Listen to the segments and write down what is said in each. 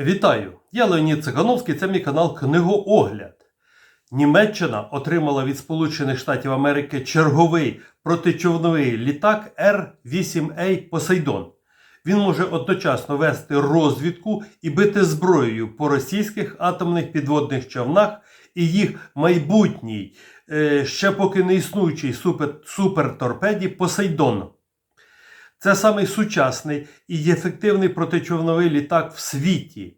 Вітаю! Я Леонід Цигановський, це мій канал Книгоогляд. Німеччина отримала від Сполучених Штатів Америки черговий протичовновий літак Р-8А Посейдон. Він може одночасно вести розвідку і бити зброєю по російських атомних підводних човнах і їх майбутній, е, ще поки не існуючий супер, суперторпеді Посейдон. Це самий сучасний і ефективний протичовновий літак в світі.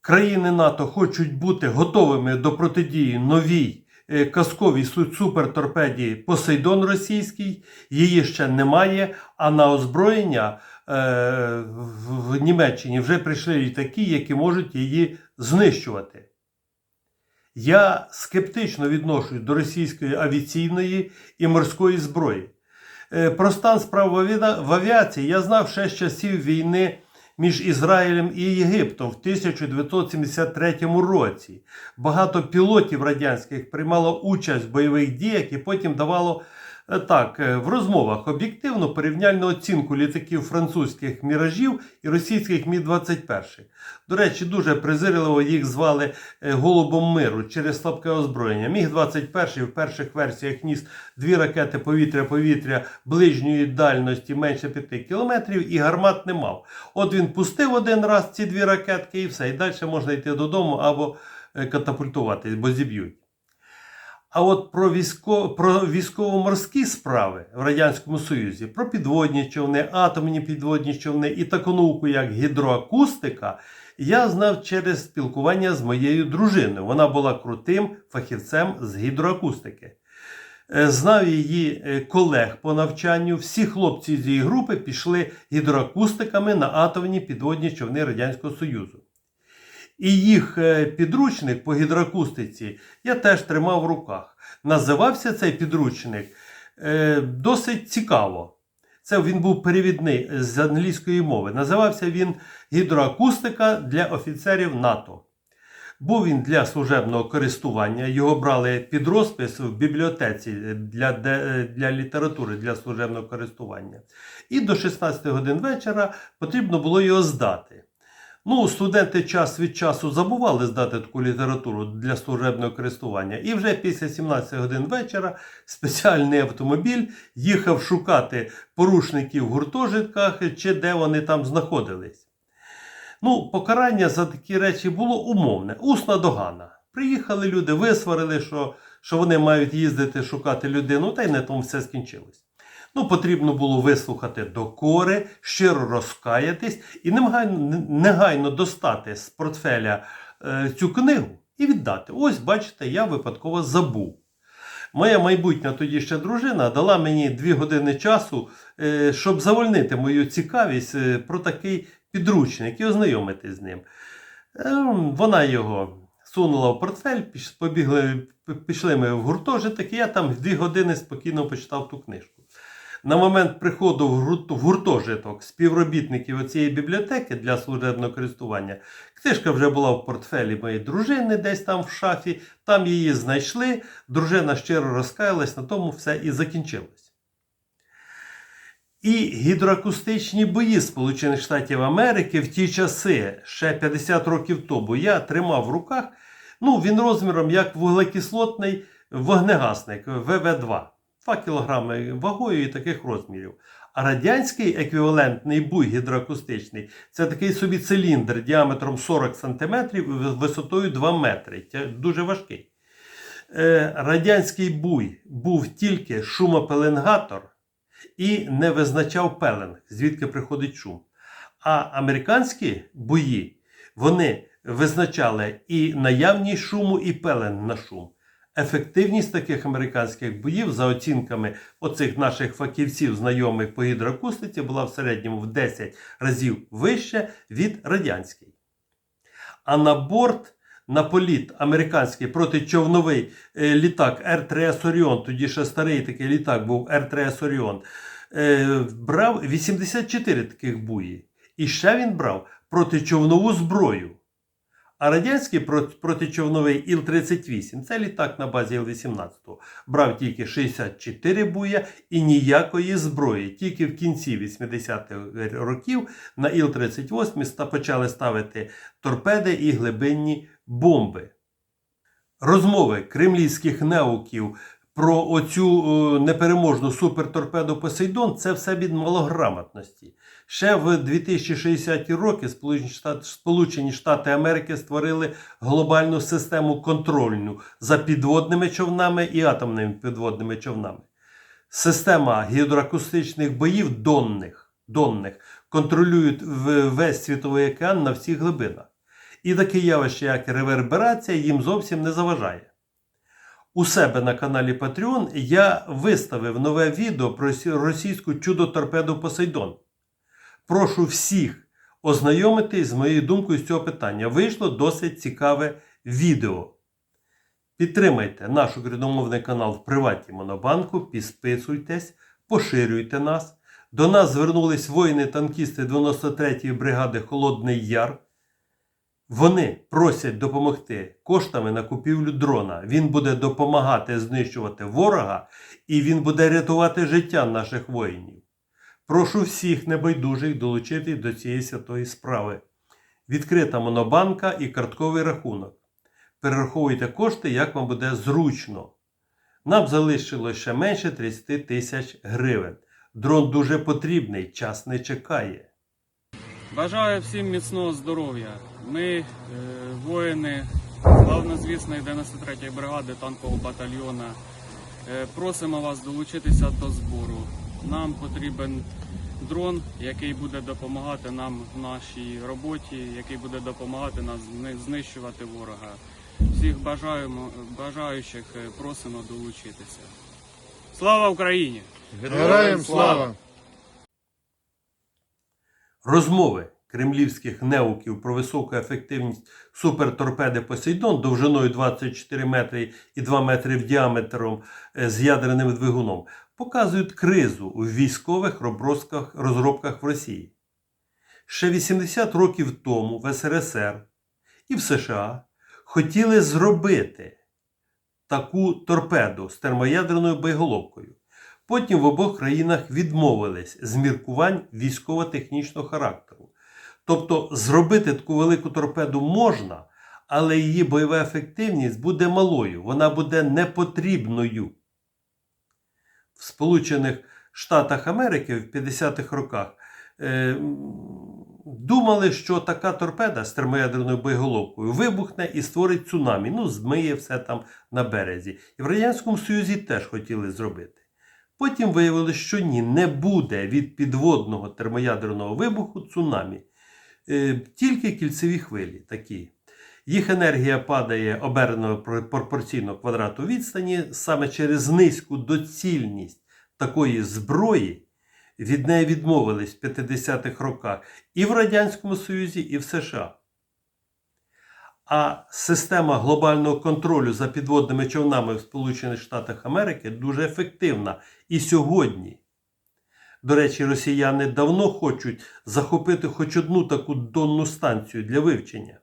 Країни НАТО хочуть бути готовими до протидії новій е, казковій су- суперторпеді Посейдон російський. Її ще немає. А на озброєння е, в Німеччині вже прийшли літаки, які можуть її знищувати. Я скептично відношусь до російської авіаційної і морської зброї. Е, Про стан справ в авіа- авіації я знав ще з часів війни між Ізраїлем і Єгиптом в 1973 році. Багато пілотів радянських приймало участь в бойових діях і потім давало так е, в розмовах об'єктивну порівняльну оцінку літаків французьких міражів і російських Мі-21. До речі, дуже презирливо їх звали е, голубом миру через слабке озброєння. Міг-21 в перших версіях ніс дві ракети повітря-повітря ближньої дальності менше 5 кілометрів і гармат не мав. От він пустив один раз ці дві ракетки і все. І далі можна йти додому або е, катапультуватись, бо зіб'ють. А от про, військо, про військово-морські справи в Радянському Союзі, про підводні човни, атомні підводні човни і таку науку, як гідроакустика, я знав через спілкування з моєю дружиною. Вона була крутим фахівцем з гідроакустики. Е, Знав її е, колег по навчанню. Всі хлопці з її групи пішли гідроакустиками на атомні підводні човни Радянського Союзу. І їх е, підручник по гідроакустиці я теж тримав в руках. Називався цей підручник е, досить цікаво. Це він був перевідний з англійської мови. Називався він Гідроакустика для офіцерів НАТО. Був він для служебного користування. Його брали під розпис в бібліотеці для, для літератури для служебного користування. І до 16 годин вечора потрібно було його здати. Ну, студенти час від часу забували здати таку літературу для служебного користування. І вже після 17 годин вечора спеціальний автомобіль їхав шукати порушників в гуртожитках чи де вони там знаходились. Ну, покарання за такі речі було умовне, усна догана. Приїхали люди, висварили, що, що вони мають їздити шукати людину, та й на тому все скінчилось. Ну, потрібно було вислухати докори, щиро розкаятись і негайно, негайно достати з портфеля е, цю книгу і віддати. Ось, бачите, я випадково забув. Моя майбутня тоді ще дружина дала мені дві години часу, е, щоб завольнити мою цікавість е, про такий підручник і ознайомитись з ним. Ем, Вона його сунула в портфель, піш- побігли, пішли ми в гуртожиток, і я там дві години спокійно почитав ту книжку. На момент приходу в гурт- в гуртожиток співробітників цієї бібліотеки для служебного користування, книжка вже була в портфелі моєї дружини, десь там в шафі. Там її знайшли. Дружина щиро розкаялась, на тому все і закінчилось. І гідроакустичні бої Сполучених Штатів Америки в ті часи, ще 50 років тому, я тримав в руках. Ну, він розміром як вуглекислотний вогнегасник ВВ-2. 2 кг вагою і таких розмірів. А радянський еквівалентний буй гідроакустичний це такий собі циліндр діаметром 40 см і висотою 2 метри. Дуже важкий. Е, радянський буй був тільки шумопеленгатор і не визначав пеленг, звідки приходить шум. А американські бої вони визначали і наявність шуму, і пеленг на шум. Ефективність таких американських боїв, за оцінками оцих наших фахівців, знайомих по гідроакустиці, була в середньому в 10 разів вища від радянської. А на борт на політ американський протичовновий е, літак Р-3С Оріон, тоді ще старий такий літак був Р-3С Оріон, е, брав 84 таких буї. І ще він брав протичовнову зброю. А радянський протичовновий Іл-38 це літак на базі Іл-18. Брав тільки 64 буя і ніякої зброї. Тільки в кінці 80-х років на Іл-38 почали ставити торпеди і глибинні бомби. Розмови кремлівських неуків про оцю е, непереможну суперторпеду Посейдон це все від малограмотності. Ще в 2060-ті роки Сполучені Штати, Америки створили глобальну систему контрольну за підводними човнами і атомними підводними човнами. Система гідроакустичних боїв донних, донних контролюють весь світовий океан на всіх глибинах. І таке явище, як реверберація, їм зовсім не заважає. У себе на каналі Patreon я виставив нове відео про російську чудо-торпеду Посейдон. Прошу всіх ознайомитись з моєю думкою з цього питання. Вийшло досить цікаве відео. Підтримайте наш україномовний канал в приваті Монобанку, підписуйтесь, поширюйте нас. До нас звернулись воїни-танкісти 93-ї бригади Холодний Яр. Вони просять допомогти коштами на купівлю дрона. Він буде допомагати знищувати ворога і він буде рятувати життя наших воїнів. Прошу всіх небайдужих долучитись до цієї святої справи. Відкрита монобанка і картковий рахунок. Перераховуйте кошти, як вам буде зручно. Нам залишилось ще менше 30 тисяч гривень. Дрон дуже потрібний, час не чекає. Бажаю всім міцного здоров'я. Ми, е, воїни славнозвісної 93-ї бригади танкового батальйона, е, просимо вас долучитися до збору. Нам потрібен дрон, який буде допомагати нам в нашій роботі, який буде допомагати нам знищувати ворога. Всіх бажаємо, бажаючих е, просимо долучитися. Слава Україні! Героям слава! Розмови кремлівських неуків про високу ефективність суперторпеди Посейдон довжиною 24 метри і 2 метри в діаметром е, з ядерним двигуном показують кризу у військових розробках, розробках в Росії. Ще 80 років тому в СРСР і в США хотіли зробити таку торпеду з термоядерною боєголовкою. Потім в обох країнах відмовились з міркувань військово-технічного характеру. Тобто зробити таку велику торпеду можна, але її бойова ефективність буде малою, вона буде непотрібною. В Сполучених Штатах Америки в 50-х роках е, думали, що така торпеда з термоядерною боєголовкою вибухне і створить цунамі, ну, змиє все там на березі. І в Радянському Союзі теж хотіли зробити. Потім виявилось, що ні, не буде від підводного термоядерного вибуху цунамі. Е, Тільки кільцеві хвилі такі. Їх енергія падає обернено пропорційно квадрату відстані саме через низьку доцільність такої зброї. Від неї відмовились в 50-х роках і в Радянському Союзі, і в США. А система глобального контролю за підводними човнами в Сполучених Штатах Америки дуже ефективна і сьогодні. До речі, росіяни давно хочуть захопити хоч одну таку донну станцію для вивчення.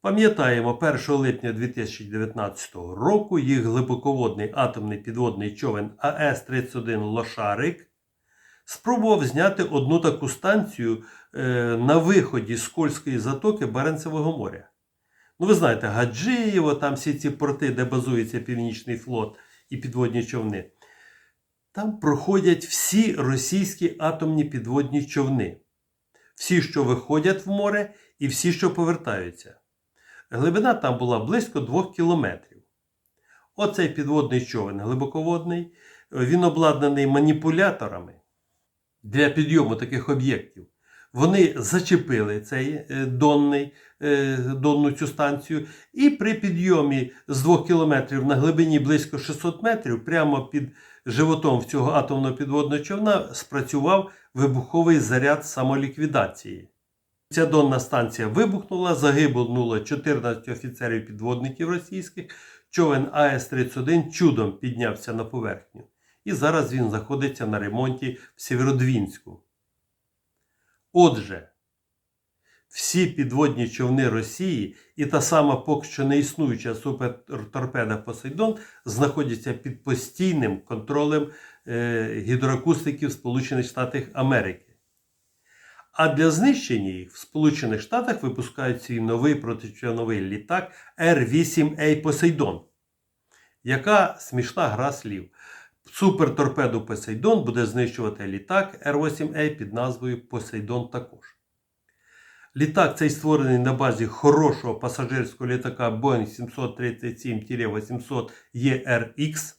Пам'ятаємо, 1 липня 2019 року їх глибоководний атомний підводний човен АЕС-31 Лошарик спробував зняти одну таку станцію на виході з Кольської затоки Баренцевого моря. Ну, ви знаєте, Гаджиєво, там всі ці порти, де базується Північний флот і підводні човни. Там проходять всі російські атомні підводні човни. Всі, що виходять в море, і всі, що повертаються. Глибина там була близько 2 кілометрів. Оцей підводний човен глибоководний, він обладнаний маніпуляторами для підйому таких об'єктів. Вони зачепили цей е, донний, е, донну цю станцію, і при підйомі з 2 кілометрів на глибині близько 600 метрів, прямо під животом цього атомного підводного човна, спрацював вибуховий заряд самоліквідації. Ця донна станція вибухнула, загибнуло 14 офіцерів підводників російських. Човен АЕС-31 чудом піднявся на поверхню. І зараз він знаходиться на ремонті в Сєвєродвінську. Отже, Всі підводні човни Росії і та сама поки що не існуюча суперторпеда Посейдон знаходяться під постійним контролем е, гідроакустиків Сполучених Штатів Америки. А для знищення їх в Сполучених Штатах випускають свій новий протичовновий літак Р-8А Посейдон. Яка смішна гра слів. Суперторпеду Посейдон буде знищувати літак Р-8А під назвою Посейдон також. Літак цей створений на базі хорошого пасажирського літака Boeing 737-800 ERX.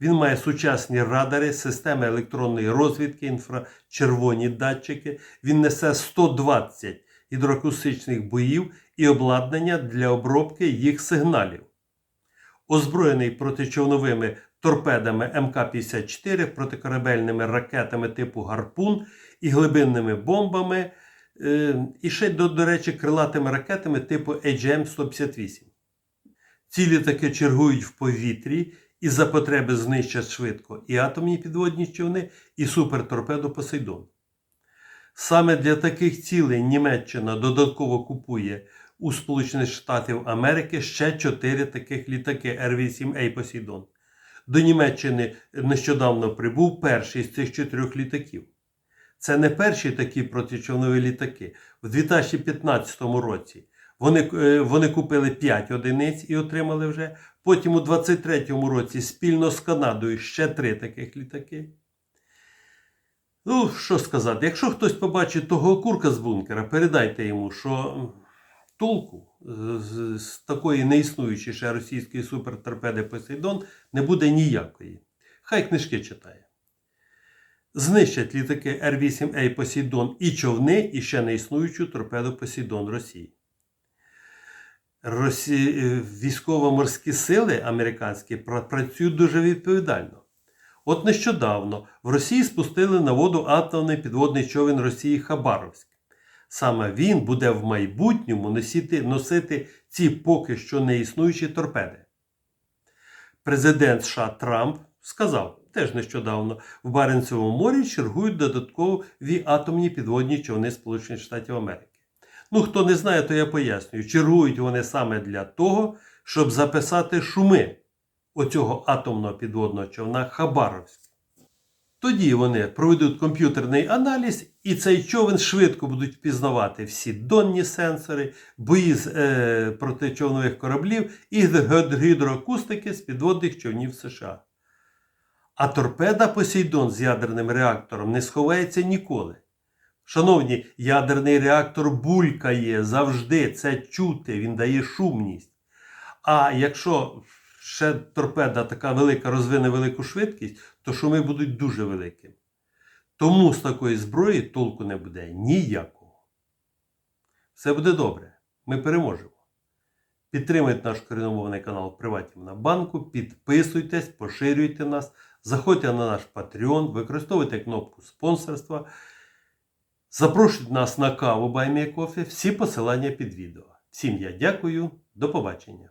Він має сучасні радари, системи електронної розвідки, інфрачервоні датчики. Він несе 120 гідроакустичних боїв і обладнання для обробки їх сигналів. Озброєний протичовновими торпедами МК-54, протикорабельними ракетами типу Гарпун і глибинними бомбами, е, і ще, до, до речі, крилатими ракетами типу AGM-158. Ці літаки чергують в повітрі і за потреби знищать швидко і атомні підводні човни, і суперторпеду Посейдон. Саме для таких цілей Німеччина додатково купує у Сполучених Штатів Америки ще чотири таких літаки Р-8А Посейдон. До Німеччини нещодавно прибув перший з цих чотирьох літаків. Це не перші такі протичовнові літаки. В 2015 році вони, е, вони купили 5 одиниць і отримали вже. Потім у 2023 році спільно з Канадою ще 3 таких літаки. Ну, що сказати, якщо хтось побачить того окурка з бункера, передайте йому, що толку з, такої неіснуючої ще російської суперторпеди Посейдон не буде ніякої. Хай книжки читає. Знищать літаки Р-8А Посейдон і човни, і ще не існуючу торпеду Посейдон Росії. Росі... е, Військово-морські сили американські працюють дуже відповідально. От нещодавно в Росії спустили на воду атомний підводний човен Росії Хабаровськ. Саме він буде в майбутньому носити, носити ці поки що не існуючі торпеди. Президент США Трамп сказав теж нещодавно, в Баренцевому морі чергують додаткові атомні підводні човни Сполучених Штатів Америки. Ну, хто не знає, то я пояснюю. Чергують вони саме для того, щоб записати шуми оцього атомного підводного човна Хабаровськ. Тоді вони проведуть комп'ютерний аналіз, і цей човен швидко будуть впізнавати всі донні сенсори, бої з е, протичовнових кораблів і гідроакустики з підводних човнів США. А торпеда Посейдон з ядерним реактором не сховається ніколи. Шановні, ядерний реактор булькає завжди, це чути, він дає шумність. А якщо ще торпеда така велика розвине велику швидкість, то шуми будуть дуже великими. Тому з такої зброї толку не буде ніякого. Все буде добре. Ми переможемо. Підтримуйте наш коріномовний канал Приватів на банку, підписуйтесь, поширюйте нас, заходьте на наш Patreon, використовуйте кнопку спонсорства. Запрошуйте нас на каву Баймія Кофе. Всі посилання під відео. Всім я дякую, до побачення.